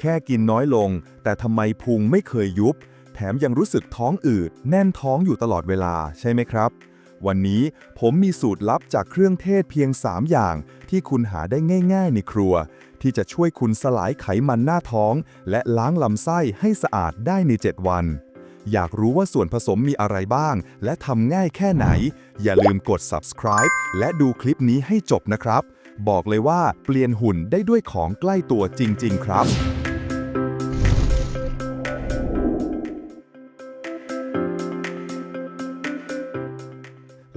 แค่กินน้อยลง แต่ทำไมพุงไม่เคยยุบ แถมยังรู้สึกท้องอืด แน่นท้องอยู่ตลอดเวลาใช่ไหมครับ วันนี้ผมมีสูตรลับจากเครื่องเทศเพียง 3 อย่าง ที่คุณหาได้ง่ายๆในครัว ที่จะช่วยคุณสลายไขมันหน้าท้อง และล้างลำไส้ให้สะอาดได้ใน 7 วันอยากรู้ว่าส่วนผสมมีอะไรบ้าง และทำง่ายแค่ไหน อย่าลืมกด subscribe และดูคลิปนี้ให้จบนะครับ บอกเลยว่าเปลี่ยนหุ่นได้ด้วยของใกล้ตัวจริง ๆ ครับ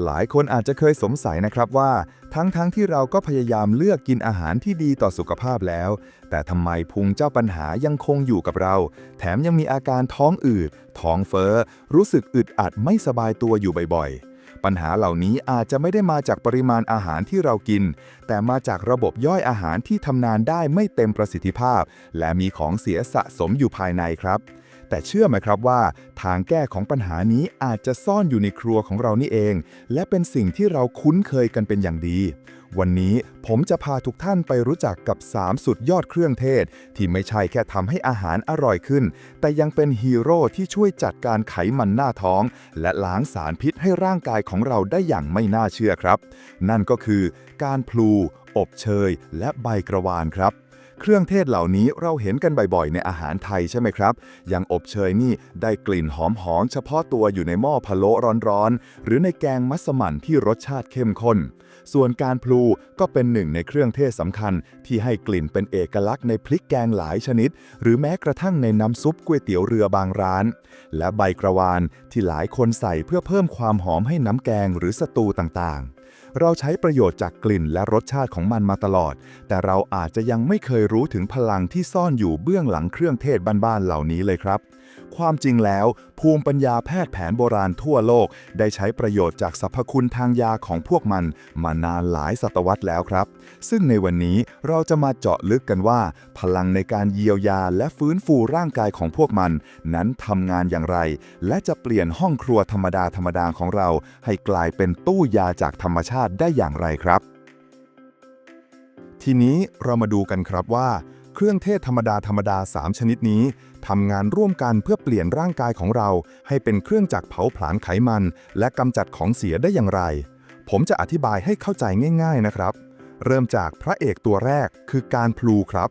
หลายคนอาจจะเคยสงสัยนะครับว่า ทั้งๆทที่เราก็พยายามเลือกกินอาหารที่ดีต่อสุขภาพแล้ว แต่ทำไมพุงเจ้าปัญหายังคงอยู่กับเรา แถมยังมีอาการท้องอืด ท้องเฟ้อ รู้สึกอึดอัดไม่สบายตัวอยู่บ่อยๆ ปัญหาเหล่านี้อาจจะไม่ได้มาจากปริมาณอาหารที่เรากิน แต่มาจากระบบย่อยอาหารที่ทำงานได้ไม่เต็มประสิทธิภาพ และมีของเสียสะสมอยู่ภายในครับ แต่เชื่อไหมครับว่าทางแก้ของปัญหานี้อาจจะซ่อนอยู่ในครัวของเรานี่เอง และเป็นสิ่งที่เราคุ้นเคยกันเป็นอย่างดี วันนี้ผมจะพาทุกท่านไปรู้จักกับ 3 สุดยอดเครื่องเทศ ที่ไม่ใช่แค่ทำให้อาหารอร่อยขึ้น แต่ยังเป็นฮีโร่ที่ช่วยจัดการไขมันหน้าท้อง และล้างสารพิษให้ร่างกายของเราได้อย่างไม่น่าเชื่อครับ นั่นก็คือการพลู อบเชย และใบกระวานครับ เครื่องเทศเหล่านี้เราเห็นกันบ่อยๆ ในอาหารไทยใช่ไหมครับ อย่างอบเชยนี่ได้กลิ่นหอมๆเฉพาะตัวอยู่ในหม้อพะโล้ร้อนๆ หรือในแกงมัสมั่นที่รสชาติเข้มข้น ส่วนการพลูก็เป็นหนึ่งในเครื่องเทศสำคัญ ที่ให้กลิ่นเป็นเอกลักษณ์ในพริกแกงหลายชนิด หรือแม้กระทั่งในน้ำซุปก๋วยเตี๋ยวเรือบางร้าน และใบกระวานที่หลายคนใส่เพื่อเพิ่มความหอมให้น้ำแกงหรือสตูต่างๆเราใช้ประโยชน์จากกลิ่นและรสชาติของมันมาตลอด แต่เราอาจจะยังไม่เคยรู้ถึงพลังที่ซ่อนอยู่เบื้องหลังเครื่องเทศบ้านๆเหล่านี้เลยครับ ความจริงแล้ว ภูมิปัญญาแพทย์แผนโบราณทั่วโลก ได้ใช้ประโยชน์จากสรรพคุณทางยาของพวกมัน มานานหลายศตวรรษแล้วครับ ซึ่งในวันนี้เราจะมาเจาะลึกกันว่า พลังในการเยียวยาและฟื้นฟูร่างกายของพวกมัน นั้นทำงานอย่างไร และจะเปลี่ยนห้องครัวธรรมดาธรรมดาของเรา ให้กลายเป็นตู้ยาจากธรรมชาติได้อย่างไรครับทีนี้เรามาดูกันครับว่า เครื่องเทศธรรมดาธรรมดา 3 ชนิดนี้ ทำงานร่วมกันเพื่อเปลี่ยนร่างกายของเรา ให้เป็นเครื่องจักรเผาผลาญไขมัน และกำจัดของเสียได้อย่างไร ผมจะอธิบายให้เข้าใจง่าย ๆนะครับ เริ่มจากพระเอกตัวแรกคือการพลูครับ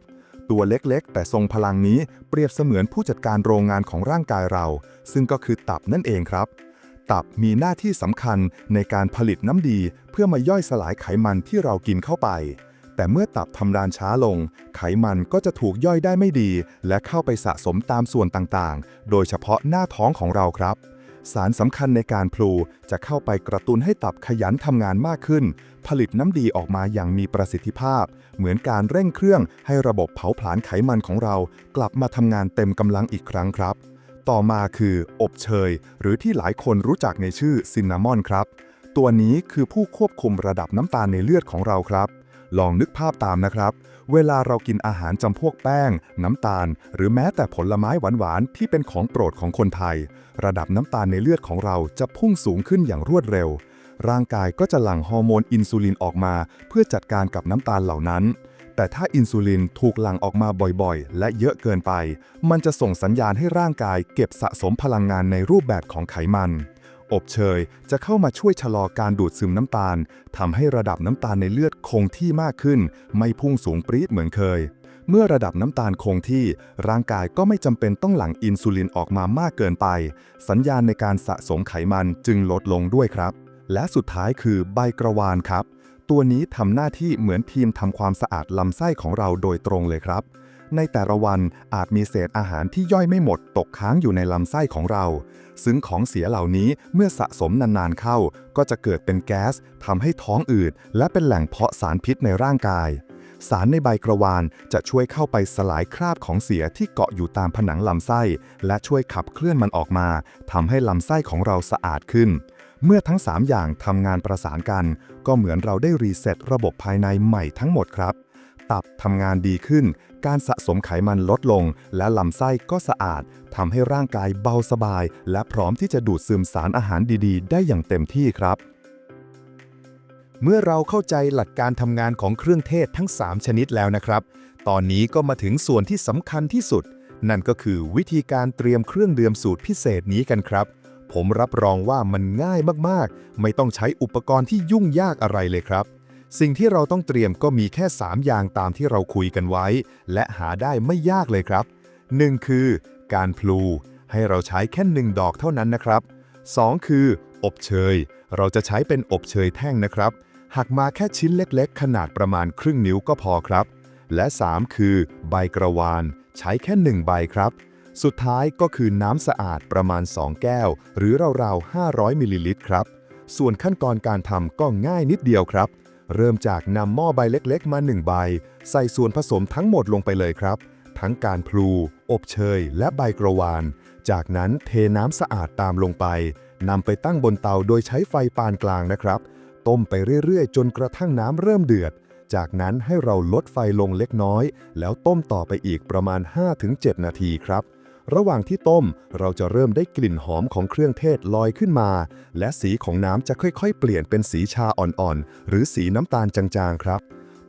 ตัวเล็กๆ แต่ทรงพลังนี้เปรียบเสมือนผู้จัดการโรงงานของร่างกายเรา ซึ่งก็คือตับนั่นเองครับตับมีหน้าที่สำคัญในการผลิตน้ำดีเพื่อมาย่อยสลายไขมันที่เรากินเข้าไป แต่เมื่อตับทำงานช้าลง ไขมันก็จะถูกย่อยได้ไม่ดี และเข้าไปสะสมตามส่วนต่างๆ โดยเฉพาะหน้าท้องของเราครับ สารสำคัญในการพลูจะเข้าไปกระตุ้นให้ตับขยันทำงานมากขึ้น ผลิตน้ำดีออกมาอย่างมีประสิทธิภาพ เหมือนการเร่งเครื่องให้ระบบเผาผลาญไขมันของเรา กลับมาทำงานเต็มกำลังอีกครั้งครับ ต่อมาคือ อบเชย หรือที่หลายคนรู้จักในชื่อซินนามอนครับ ตัวนี้คือผู้ควบคุมระดับน้ำตาลในเลือดของเราครับ ลองนึกภาพตามนะครับ เวลาเรากินอาหารจำพวกแป้ง น้ำตาล หรือแม้แต่ผลไม้หวานๆ ที่เป็นของโปรดของคนไทย ระดับน้ำตาลในเลือดของเราจะพุ่งสูงขึ้นอย่างรวดเร็ว ร่างกายก็จะหลั่งฮอร์โมนอินซูลินออกมา เพื่อจัดการกับน้ำตาลเหล่านั้น แต่ถ้าอินซูลินถูกหลั่งออกมาบ่อยๆ และเยอะเกินไป มันจะส่งสัญญาณให้ร่างกายเก็บสะสมพลังงานในรูปแบบของไขมัน อบเชยจะเข้ามาช่วยชะลอการดูดซึมน้ำตาลทำให้ระดับน้ำตาลในเลือดคงที่มากขึ้น ไม่พุ่งสูงปรี๊ดเหมือนเคย เมื่อระดับน้ำตาลคงที่ ร่างกายก็ไม่จำเป็นต้องหลั่งอินซูลินออกมามากเกินไป สัญญาณในการสะสมไขมันจึงลดลงด้วยครับ และสุดท้ายคือใบกระวานครับ ตัวนี้ทำหน้าที่เหมือนทีมทำความสะอาดลำไส้ของเราโดยตรงเลยครับ ในแต่ละวันอาจมีเศษอาหารที่ย่อยไม่หมดตกค้างอยู่ในลำไส้ของเรา ซึ่งของเสียเหล่านี้เมื่อสะสมนานๆเข้า ก็จะเกิดเป็นแก๊สทำให้ท้องอืด และเป็นแหล่งเพาะสารพิษในร่างกาย สารในใบกระวานจะช่วยเข้าไปสลายคราบของเสียที่เกาะอยู่ตามผนังลำไส้ และช่วยขับเคลื่อนมันออกมาทำให้ลำไส้ของเราสะอาดขึ้นเมื่อทั้ง 3 อย่างทำงานประสานกัน ก็เหมือนเราได้รีเซ็ตระบบภายในใหม่ทั้งหมดครับ ตับทำงานดีขึ้น การสะสมไขมันลดลง และลำไส้ก็สะอาดทำให้ร่างกายเบาสบาย และพร้อมที่จะดูดซึมสารอาหารดีๆ ได้อย่างเต็มที่ครับ เมื่อเราเข้าใจหลักการทำงานของเครื่องเทศทั้ง 3 ชนิดแล้วนะครับ ตอนนี้ก็มาถึงส่วนที่สำคัญที่สุด นั่นก็คือวิธีการเตรียมเครื่องดื่มสูตรพิเศษนี้กันครับ ผมรับรองว่ามันง่ายมากๆ ไม่ต้องใช้อุปกรณ์ที่ยุ่งยากอะไรเลยครับ สิ่งที่เราต้องเตรียมก็มีแค่ 3 อย่างตามที่เราคุยกันไว้ และหาได้ไม่ยากเลยครับ 1. คือ การพลู ให้เราใช้แค่หนึ่งดอกเท่านั้นนะครับ 2. คือ อบเชย เราจะใช้เป็นอบเชยแท่งนะครับ หักมาแค่ชิ้นเล็กๆ ขนาดประมาณครึ่งนิ้วก็พอครับ และ 3 คือ ใบกระวาน ใช้แค่1ใบครับ สุดท้ายก็คือน้ำสะอาดประมาณ 2 แก้ว หรือราวๆ 500มิลลิลิตรครับ ส่วนขั้นตอนการทำก็ง่ายนิดเดียวครับ เริ่มจากนำหม้อใบเล็กๆ มา 1 ใบ ใส่ส่วนผสมทั้งหมดลงไปเลยครับ ทั้งการพลู อบเชย และใบกระวาน จากนั้นเทน้ำสะอาดตามลงไปนำไปตั้งบนเตาโดยใช้ไฟปานกลางนะครับ ต้มไปเรื่อยๆ จนกระทั่งน้ำเริ่มเดือด จากนั้นให้เราลดไฟลงเล็กน้อย แล้วต้มต่อไปอีกประมาณ 5-7 นาทีครับ ระหว่างที่ต้มเราจะเริ่มได้กลิ่นหอมของเครื่องเทศลอยขึ้นมา และสีของน้ำจะค่อยๆ เปลี่ยนเป็นสีชาอ่อนๆ หรือสีน้ำตาลจางๆ ครับ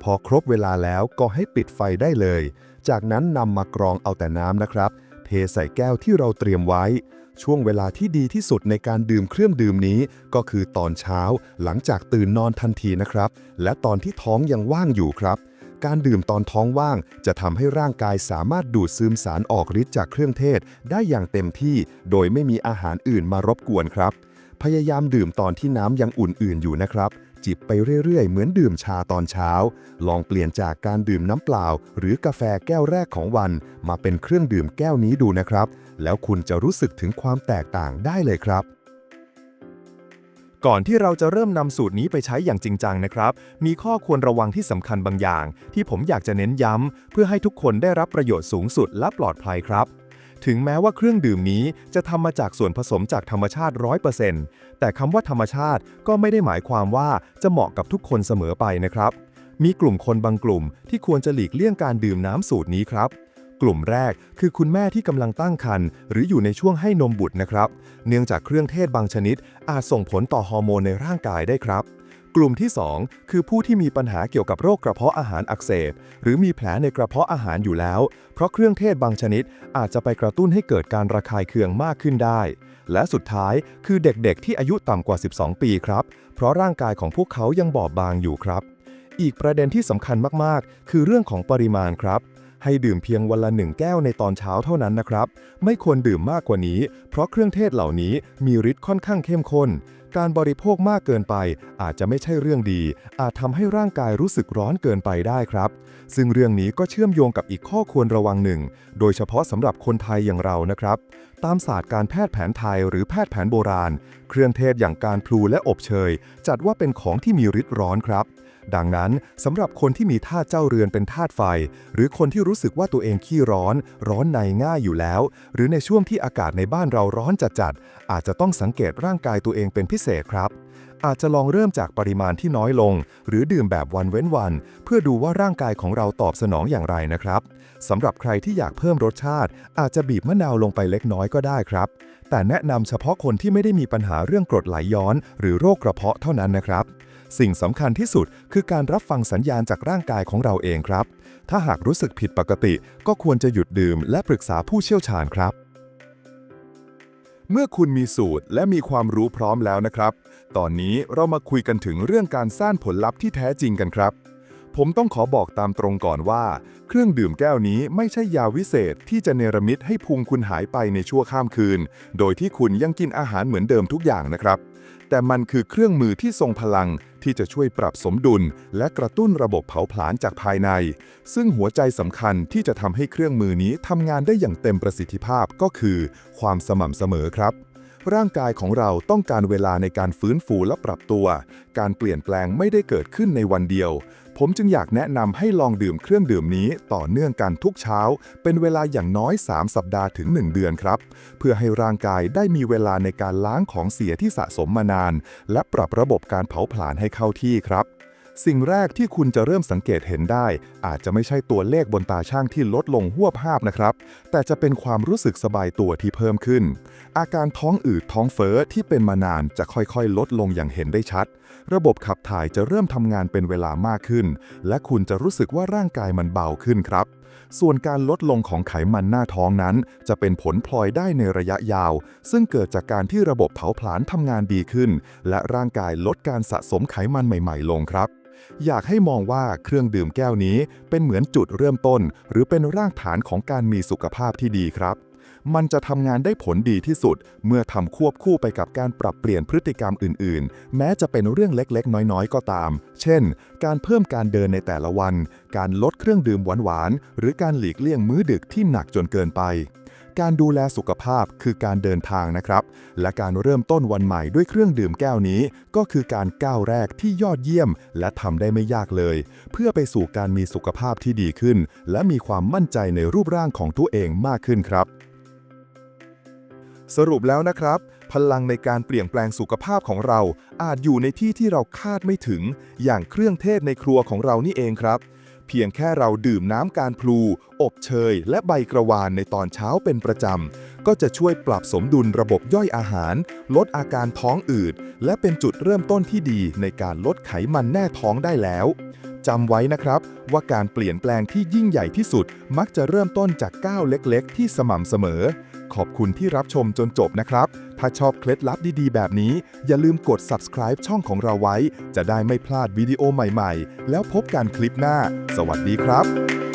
พอครบเวลาแล้วก็ให้ปิดไฟได้เลย จากนั้นนำมากรองเอาแต่น้ำนะครับ เทใส่แก้วที่เราเตรียมไว้ ช่วงเวลาที่ดีที่สุดในการดื่มเครื่องดื่มนี้ ก็คือตอนเช้าหลังจากตื่นนอนทันทีนะครับ และตอนที่ท้องยังว่างอยู่ครับ การดื่มตอนท้องว่าง จะทำให้ร่างกายสามารถดูดซึมสารออกฤทธิ์จากเครื่องเทศ ได้อย่างเต็มที่ โดยไม่มีอาหารอื่นมารบกวนครับ พยายามดื่มตอนที่น้ำยังอุ่นๆอยู่นะครับจิบไปเรื่อยๆ เหมือนดื่มชาตอนเช้า ลองเปลี่ยนจากการดื่มน้ำเปล่า หรือกาแฟแก้วแรกของวัน มาเป็นเครื่องดื่มแก้วนี้ดูนะครับ แล้วคุณจะรู้สึกถึงความแตกต่างได้เลยครับ ก่อนที่เราจะเริ่มนำสูตรนี้ไปใช้อย่างจริงจังนะครับ มีข้อควรระวังที่สำคัญบางอย่าง ที่ผมอยากจะเน้นย้ำ เพื่อให้ทุกคนได้รับประโยชน์สูงสุดและปลอดภัยครับ ถึงแม้ว่าเครื่องดื่มนี้จะทำมาจากส่วนผสมจากธรรมชาติ 100%แต่คำว่าธรรมชาติก็ไม่ได้หมายความว่าจะเหมาะกับทุกคนเสมอไปนะครับ มีกลุ่มคนบางกลุ่มที่ควรจะหลีกเลี่ยงการดื่มน้ำสูตรนี้ครับ กลุ่มแรกคือคุณแม่ที่กำลังตั้งครรภ์หรืออยู่ในช่วงให้นมบุตรนะครับ เนื่องจากเครื่องเทศบางชนิด อาจส่งผลต่อฮอร์โมนในร่างกายได้ครับ กลุ่มที่ 2 คือผู้ที่มีปัญหาเกี่ยวกับโรคกระเพาะอาหารอักเสบ หรือมีแผลในกระเพาะอาหารอยู่แล้ว เพราะเครื่องเทศบางชนิด อาจจะไปกระตุ้นให้เกิดการระคายเคืองมากขึ้นได้ และสุดท้ายคือเด็กๆ ที่อายุต่ำกว่า 12 ปีครับ เพราะร่างกายของพวกเขายังบอบบางอยู่ครับอีกประเด็นที่สำคัญมาก ๆ คือเรื่องของปริมาณครับ ให้ดื่มเพียงวันละหนึ่งแก้วในตอนเช้าเท่านั้นนะครับ ไม่ควรดื่มมากกว่านี้ เพราะเครื่องเทศเหล่านี้มีฤทธิ์ค่อนข้างเข้มข้น การบริโภคมากเกินไป อาจจะไม่ใช่เรื่องดี อาจทำให้ร่างกายรู้สึกร้อนเกินไปได้ครับ ซึ่งเรื่องนี้ก็เชื่อมโยงกับอีกข้อควรระวังหนึ่ง โดยเฉพาะสำหรับคนไทยอย่างเรานะครับ ตามศาสตร์การแพทย์แผนไทยหรือแพทย์แผนโบราณ เครื่องเทศอย่างการพลูและอบเชย จัดว่าเป็นของที่มีฤทธิ์ร้อนครับ ดังนั้นสำหรับคนที่มีธาตุเจ้าเรือนเป็นธาตุไฟ หรือคนที่รู้สึกว่าตัวเองขี้ร้อน ร้อนในง่ายอยู่แล้ว หรือในช่วงที่อากาศในบ้านเราร้อนจัดๆอาจจะต้องสังเกตร่างกายตัวเองเป็นพิเศษครับ อาจจะลองเริ่มจากปริมาณที่น้อยลง หรือดื่มแบบวันเว้นวัน เพื่อดูว่าร่างกายของเราตอบสนองอย่างไรนะครับสำหรับใครที่อยากเพิ่มรสชาติ อาจจะบีบมะนาวลงไปเล็กน้อยก็ได้ครับ แต่แนะนำเฉพาะคนที่ไม่ได้มีปัญหาเรื่องกรดไหลย้อน หรือโรคกระเพาะเท่านั้นนะครับสิ่งสำคัญที่สุดคือการรับฟังสัญญาณจากร่างกายของเราเองครับ ถ้าหากรู้สึกผิดปกติ ก็ควรจะหยุดดื่มและปรึกษาผู้เชี่ยวชาญครับ เมื่อคุณมีสูตรและมีความรู้พร้อมแล้วนะครับ ตอนนี้เรามาคุยกันถึงเรื่องการสร้างผลลัพธ์ที่แท้จริงกันครับ ผมต้องขอบอกตามตรงก่อนว่า เครื่องดื่มแก้วนี้ไม่ใช่ยาวิเศษที่จะเนรมิตให้พุงคุณหายไปในชั่วข้ามคืน โดยที่คุณยังกินอาหารเหมือนเดิมทุกอย่างนะครับ แต่มันคือเครื่องมือที่ทรงพลัง ที่จะช่วยปรับสมดุล และกระตุ้นระบบเผาผลาญจากภายใน ซึ่งหัวใจสำคัญที่จะทำให้เครื่องมือนี้ทำงานได้อย่างเต็มประสิทธิภาพก็คือ ความสม่ำเสมอครับ ร่างกายของเราต้องการเวลาในการฟื้นฟูและปรับตัว การเปลี่ยนแปลงไม่ได้เกิดขึ้นในวันเดียว ผมจึงอยากแนะนำให้ลองดื่มเครื่องดื่มนี้ต่อเนื่องกันทุกเช้า เป็นเวลาอย่างน้อย 3 สัปดาห์ถึง 1 เดือนครับ เพื่อให้ร่างกายได้มีเวลาในการล้างของเสียที่สะสมมานาน และปรับระบบการเผาผลาญให้เข้าที่ครับ สิ่งแรกที่คุณจะเริ่มสังเกตเห็นได้ อาจจะไม่ใช่ตัวเลขบนตาช่างที่ลดลงหัวภาพนะครับ แต่จะเป็นความรู้สึกสบายตัวที่เพิ่มขึ้น อาการท้องอืดท้องเฟ้อที่เป็นมานานจะค่อยๆ ลดลงอย่างเห็นได้ชัด ระบบขับถ่ายจะเริ่มทำงานเป็นเวลามากขึ้น และคุณจะรู้สึกว่าร่างกายมันเบาขึ้นครับ ส่วนการลดลงของไขมันหน้าท้องนั้น จะเป็นผลพลอยได้ในระยะยาว ซึ่งเกิดจากการที่ระบบเผาผลาญทำงานดีขึ้น และร่างกายลดการสะสมไขมันใหม่ ๆ ลงครับ อยากให้มองว่าเครื่องดื่มแก้วนี้เป็นเหมือนจุดเริ่มต้น หรือเป็นรากฐานของการมีสุขภาพที่ดีครับ มันจะทำงานได้ผลดีที่สุด เมื่อทำควบคู่ไปกับการปรับเปลี่ยนพฤติกรรมอื่น ๆ แม้จะเป็นเรื่องเล็กๆ น้อยๆ ก็ตาม เช่น การเพิ่มการเดินในแต่ละวัน การลดเครื่องดื่มหวานๆ หรือการหลีกเลี่ยงมื้อดึกที่หนักจนเกินไป การดูแลสุขภาพคือการเดินทางนะครับ และการเริ่มต้นวันใหม่ด้วยเครื่องดื่มแก้วนี้ ก็คือการก้าวแรกที่ยอดเยี่ยม และทำได้ไม่ยากเลย เพื่อไปสู่การมีสุขภาพที่ดีขึ้น และมีความมั่นใจในรูปร่างของตัวเองมากขึ้นครับสรุปแล้วนะครับ พลังในการเปลี่ยนแปลงสุขภาพของเราอาจอยู่ในที่ที่เราคาดไม่ถึง อย่างเครื่องเทศในครัวของเรานี่เองครับ เพียงแค่เราดื่มน้ำการพลู อบเชย และใบกระวานในตอนเช้าเป็นประจำ ก็จะช่วยปรับสมดุลระบบย่อยอาหาร ลดอาการท้องอืด และเป็นจุดเริ่มต้นที่ดีในการลดไขมันแน่ท้องได้แล้วจำไว้นะครับว่าการเปลี่ยนแปลงที่ยิ่งใหญ่ที่สุด มักจะเริ่มต้นจากก้าวเล็ก ๆ ที่สม่ำเสมอ ขอบคุณที่รับชมจนจบนะครับ ถ้าชอบเคล็ดลับดีๆ แบบนี้ อย่าลืมกด subscribe ช่องของเราไว้ จะได้ไม่พลาดวิดีโอใหม่ๆ แล้วพบกันคลิปหน้า สวัสดีครับ